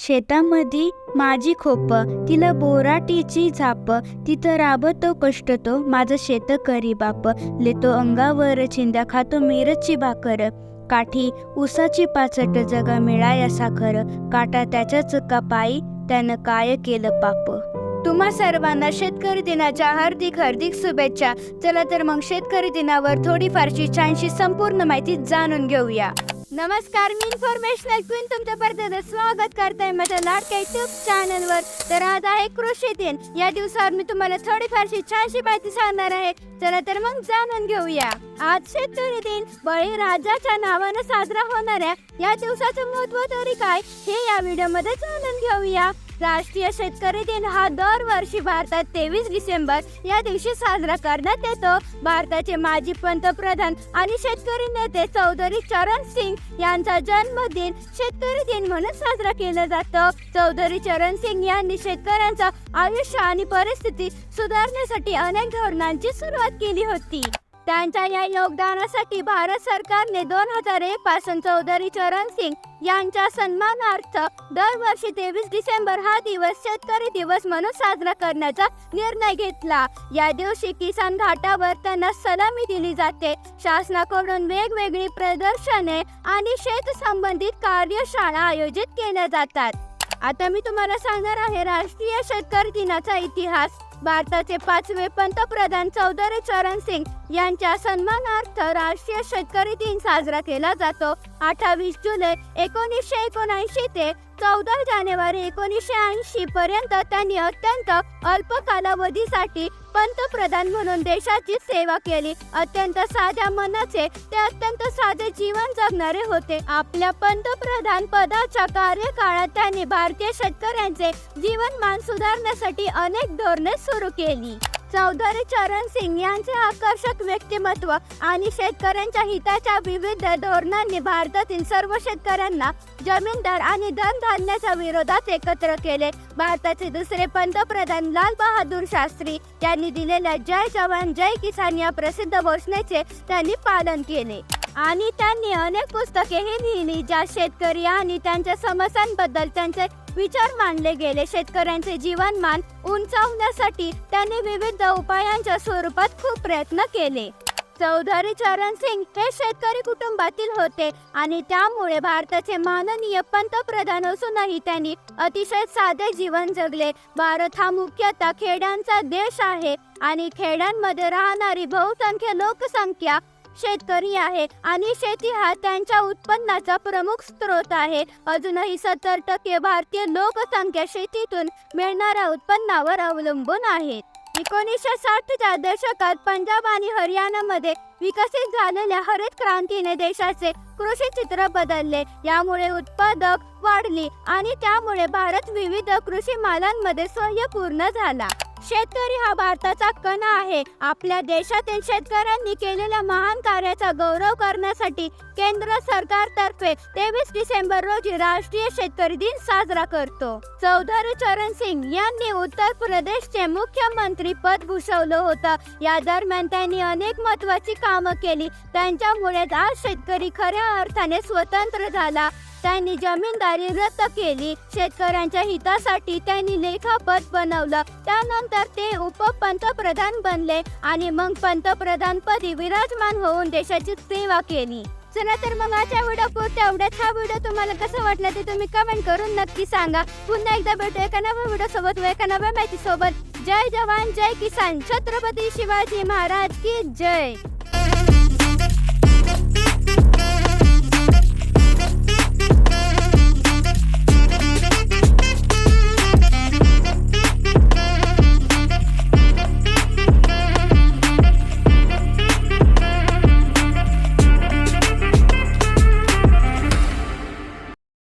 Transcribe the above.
शेतामध्ये माझी खोप तिला बोराटीची झाप तिथं राबतो कष्ट तो माझं शेत करी बाप लेतो अंगावर चिंध्या खातो मिरची भाकर. काठी उसाची पाचट जगा मिळाया साखर काटा त्याच्याच कपाई त्यानं काय केलं पाप. तुम्हा सर्वांना शेतकरी दिनाच्या हार्दिक हार्दिक शुभेच्छा. चला तर मग शेतकरी दिनावर थोडीफारशी छानशी संपूर्ण माहिती जाणून घेऊया. नमस्कार मी इन्फॉर्मेशनल क्वीन तुमच्या परत स्वागत करताय माझ्या लाडक्या युट्यूब चॅनलवर तर आज आहे कृषी दिन. या दिवसावर मी तुम्हाला थोडीफारशी छानशी माहिती सांगणार आहे. चला तर मग जाणून घेऊया. आज शेतकरी दिन. बळीराजाच्या नावानं साजरा होणाऱ्या या दिवसाचं महत्त्व तरी काय हे या व्हिडिओमध्ये जाणून घेऊया. राष्ट्रीय शेतकरी दिन हा दरवर्षी भारतात तेवीस डिसेंबर या दिवशी साजरा करण्यात येतो. भारताचे माजी पंतप्रधान आणि शेतकरी नेते चौधरी चरण सिंग यांचा जन्मदिन शेतकरी दिन म्हणून साजरा केला जातो. चौधरी चरण सिंग यांनी शेतकऱ्यांचं आयुष्य आणि परिस्थिती सुधारण्यासाठी अनेक धोरणांची सुरुवात केली होती. त्यांच्या या योगदानासाठी भारत सरकारने दोन हजार एक पासून चौधरी चरण सिंग यांच्या सन्मानार्थ दरवर्षी तेवीस डिसेंबर हा दिवस शेतकरी दिवस म्हणून साजरा करण्याचा निर्णय घेतला. या दिवशी किसान घाटावर त्यांना सलामी दिली जाते. शासनाकडून वेगवेगळी प्रदर्शने आणि शेत संबंधित कार्यशाळा आयोजित केल्या जातात. आता मी तुम्हाला सांगणार आहे राष्ट्रीय शेतकरी दिनाचा इतिहास. भारताचे पाचवे पंतप्रधान चौधरी चरण सिंग यांच्या सन्मानार्थ राष्ट्रीय शेतकरी दिन साजरा केला जातो. अठ्ठावीस जुलै एकोणीसशे एकोणऐंशी ते चौदा जानेवारी एकोणीसशे ऐंशी पर्यंत त्यांनी अत्यंत अल्प कालावधीसाठी पंतप्रधान म्हणून देशाची सेवा केली. अत्यंत साध्या मनाचे ते अत्यंत साधे जीवन जगणारे होते. आपल्या पंतप्रधान पदाच्या कार्यकाळात त्यांनी भारतीय शेतकऱ्यांचे जीवनमान सुधारण्यासाठी अनेक धोरणे सुरू केली. चौधरी चरण सिंग यांचे आकर्षक व्यक्तिमत्व आणि शेतकऱ्यांच्या हिताच्या विविध धोरणांनी भारतातील सर्व शेतकऱ्यांना जमीनदार आणि धनधान्याच्या विरोधात एकत्र केले. भारताचे दुसरे पंतप्रधान लाल बहादूर शास्त्री यांनी दिलेल्या जय जवान जय किसान या प्रसिद्ध घोषणेचे त्यांनी पालन केले. आणि त्यांनी अनेक पुस्तकेही लिहिली ज्यात शेतकरी आणि त्यांच्या समस्यांबद्दल त्यांचे विचार मांडले गेले. शेतकऱ्यांचे जीवनमान उंचावण्यासाठी त्यांनी विविध उपायांच्या स्वरूपात खूप प्रयत्न केले. चौधरी चरण सिंग हे शेतकरी कुटुंबातील होते आणि त्यामुळे भारताचे माननीय पंतप्रधान असूनही त्यांनी अतिशय साधे जीवन जगले. भारत हा मुख्यतः खेड्यांचा देश आहे आणि खेड्यांमध्ये राहणारी बहुसंख्य लोकसंख्या शेतकरी आहे आणि शेती हा त्यांच्या उत्पन्नाचा प्रमुख स्रोत आहे. अजूनही सत्तर टक्के भारतीय लोकसंख्या शेतीतून मिळणाऱ्या उत्पन्नावर अवलंबून आहेत एकोणीसशे साठच्या दशकात पंजाब आणि हरियाणामध्ये विकसित झालेल्या हरित क्रांतीने देशाचे कृषी चित्र बदलले. यामुळे उत्पादक वाढली आणि त्यामुळे भारत विविध कृषी मालांमध्ये स्वयंपूर्ण झाला. शेतकरी हा भारताचा कणा आहे. आपल्या देशातील शेतकऱ्यांनी केलेल्या महान कार्याचा गौरव करण्यासाठी केंद्र सरकारतर्फे तेवीस डिसेंबर रोजी राष्ट्रीय शेतकरी दिन साजरा करतो. चौधरी चरण सिंग यांनी उत्तर प्रदेशचे मुख्यमंत्री पद भूषवलं होतं. या दरम्यान त्यांनी अनेक महत्वाची कामं केली. त्यांच्यामुळेच आज शेतकरी खऱ्या अर्थाने स्वतंत्र झाला. त्यांनी जमीनदारी रद्द केली. शेतकऱ्यांच्या हितासाठी त्यांनी लेखापत बनवलं. त्यानंतर ते उपपंतप्रधान बनले आणि मग पंतप्रधान पदी विराजमान होऊन देशाची सेवा केली. चला तर मग आजच्या व्हिडिओ पुरते. एवढ्याच हा व्हिडिओ तुम्हाला कसं वाटलं ते तुम्ही कमेंट करून नक्की सांगा. पुन्हा एकदा भेटू एका नव्या व्हिडिओ सोबत व एका नव्या माहिती सोबत जय जवान जय किसान. छत्रपती शिवाजी महाराज की जय.